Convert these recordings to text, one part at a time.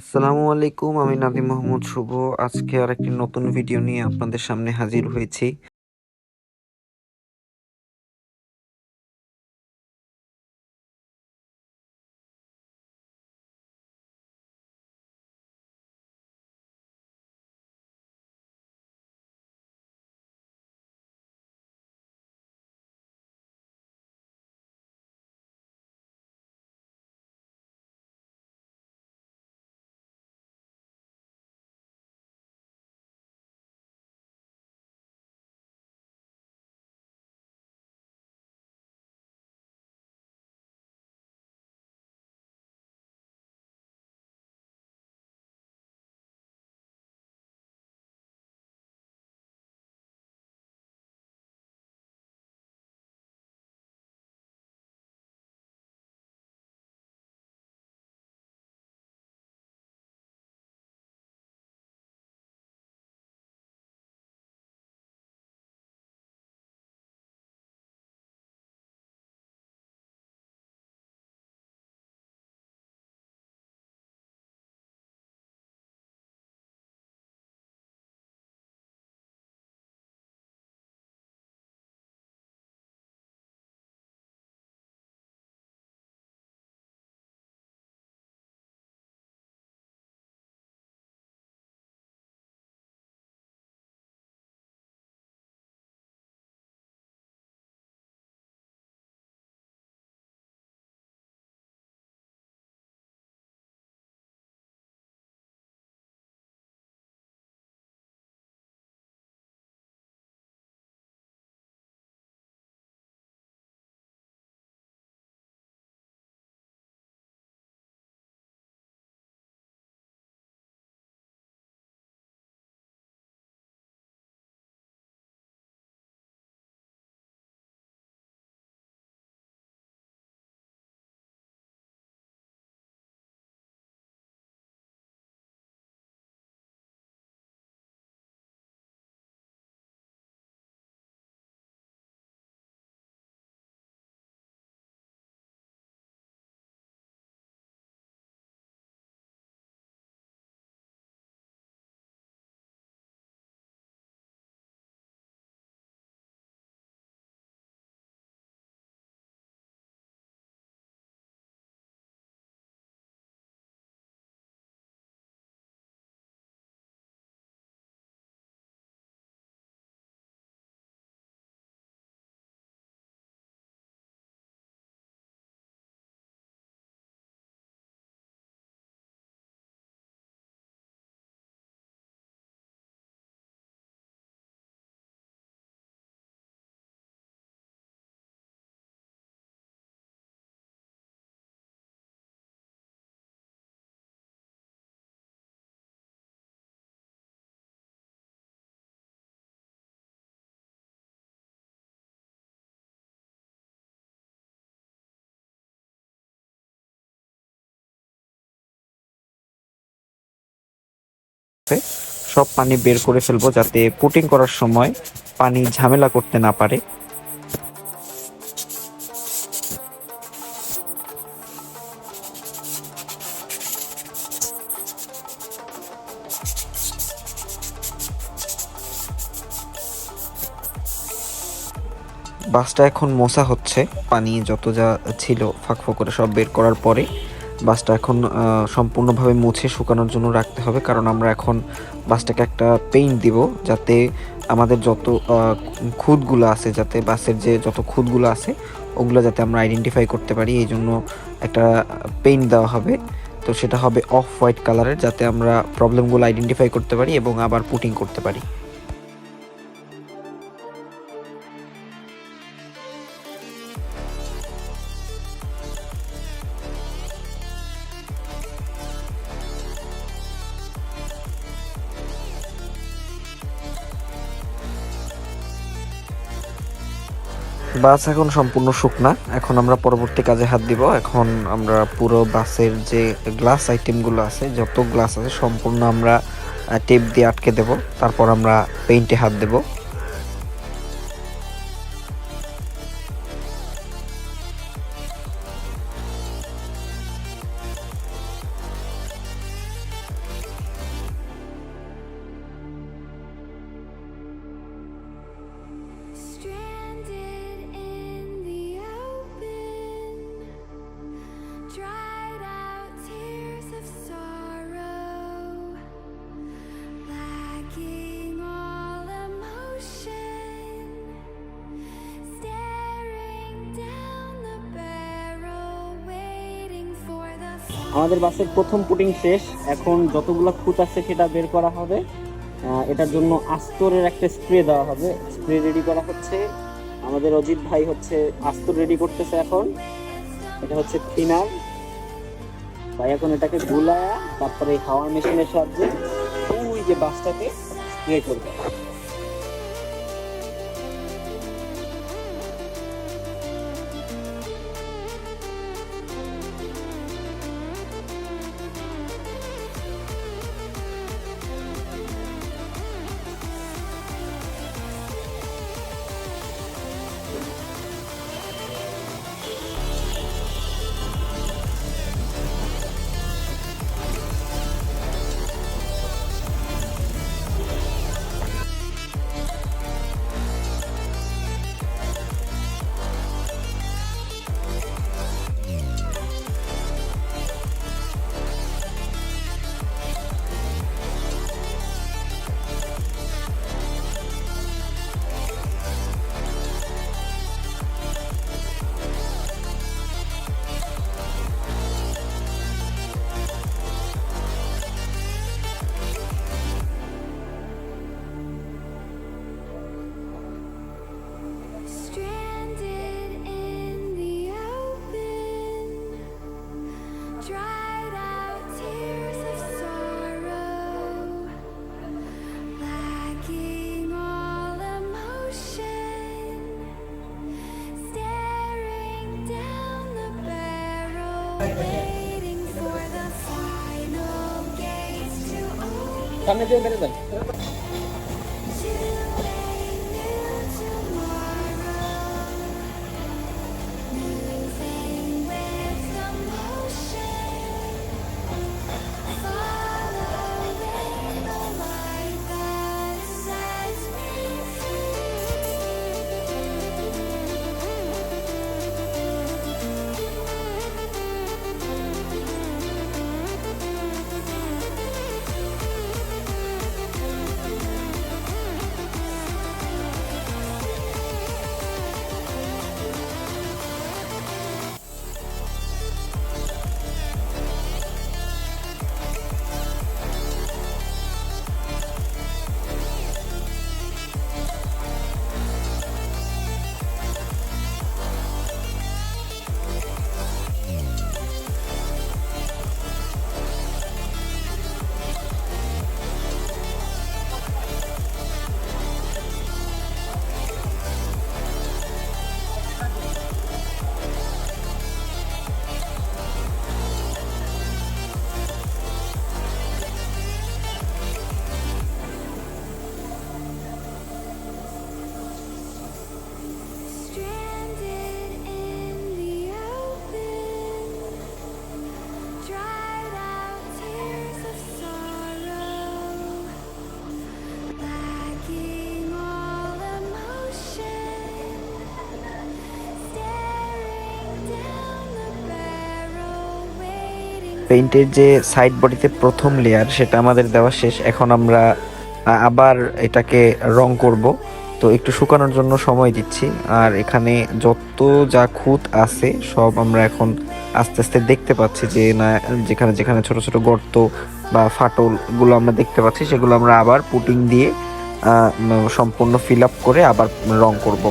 আসসালামু আলাইকুম, আমি নাদিম মোহাম্মদ শুভ। আজকে আর একটি নতুন ভিডিও নিয়ে আপনাদের সামনে হাজির হয়েছি। সব পানি বের করে ফেলব যাতে পুটিং করার সময় পানি ঝামেলা করতে না পারে। বাসটা এখন মোছা হচ্ছে, পানি যত যা ছিল ফাঁক করে সব বের করার পরে। বাসটা এখন সম্পূর্ণভাবে মুছে শুকানোর জন্য রাখতে হবে কারণ আমরা এখন বাসটাকে একটা পেইন্ট দিব যাতে আমাদের যত আহ, খুঁতগুলো আছে যাতে বাসের যে যত খুঁতগুলো আছে ওগুলো যাতে আমরা আইডেন্টিফাই করতে পারি এই জন্য একটা পেইন্ট দেওয়া হবে। তো সেটা হবে অফ হোয়াইট কালারের যাতে আমরা প্রবলেমগুলো আইডেন্টিফাই করতে পারি এবং আবার পুটিং করতে পারি। বাস এখন সম্পূর্ণ শুকনা। এখন আমরা পরবর্তী কাজে হাত দিব। এখন আমরা পুরো বাসের যে গ্লাস আইটেমগুলো আছে, যত গ্লাস আছে, সম্পূর্ণ আমরা টেপ দিয়ে আটকে দেব। তারপর আমরা পেইন্টে হাত দেব। আমাদের বাসের প্রথম পুটিং শেষ। এখন যতগুলো খুঁত আছে সেটা বের করা হবে। এটার জন্য আস্তরের একটা স্প্রে দেওয়া হবে। স্প্রে রেডি করা হচ্ছে। আমাদের অজিত ভাই হচ্ছে আস্তর রেডি করতেছে এখন। এটা হচ্ছে থিনার। ভাই, এখন এটাকে গুলায়া তারপরে হাওয়ার মেশিনের সাহায্যে ওই যে বাসটাকে স্প্রে করবে। সামনে দিয়ে বেড়ে যান পেইন্টের যে সাইড বডিতে প্রথম লেয়ার সেটা আমাদের দেওয়া শেষ। এখন আমরা আবার এটাকে রং করব। তো একটু শুকানোর জন্য সময় দিচ্ছি। আর এখানে যত যা খুঁত আছে, সব আমরা এখন আস্তে আস্তে দেখতে পাচ্ছি যে না, যেখানে যেখানে ছোট ছোট গর্ত বা ফাটলগুলো আমরা দেখতে পাচ্ছি, সেগুলো আমরা আবার পুটিং দিয়ে সম্পূর্ণ ফিল আপ করে আবার রং করব।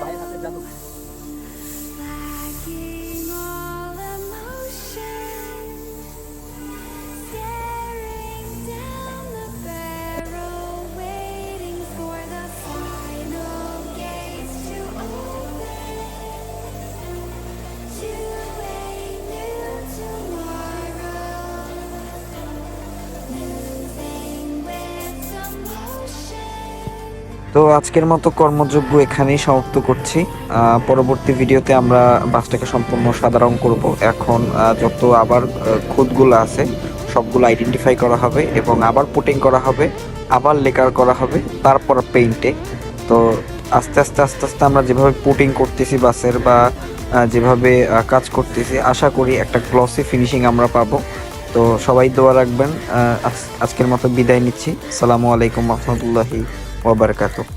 Bayan natin lang. তো আজকের মতো কর্মযোগ্য এখানেই সমাপ্ত করছি। পরবর্তী ভিডিওতে আমরা বাসটাকে সম্পূর্ণ সাধারণ করব। এখন যত আবার আহ, খুঁতগুলো আছে সবগুলো আইডেন্টিফাই করা হবে এবং আবার পুটিং করা হবে আবার লেকার করা হবে তারপর পেইন্টে তো আস্তে আস্তে আস্তে আস্তে আমরা যেভাবে পুটিং করতেছি বাসের বা যেভাবে কাজ করতেছি আশা করি একটা গ্লসি ফিনিশিং আমরা পাবো। তো সবাই দোয়া রাখবেন। আজকের মতো বিদায় নিচ্ছি। সালামু আলাইকুম রহমতুল্লাহি wabarakatuh.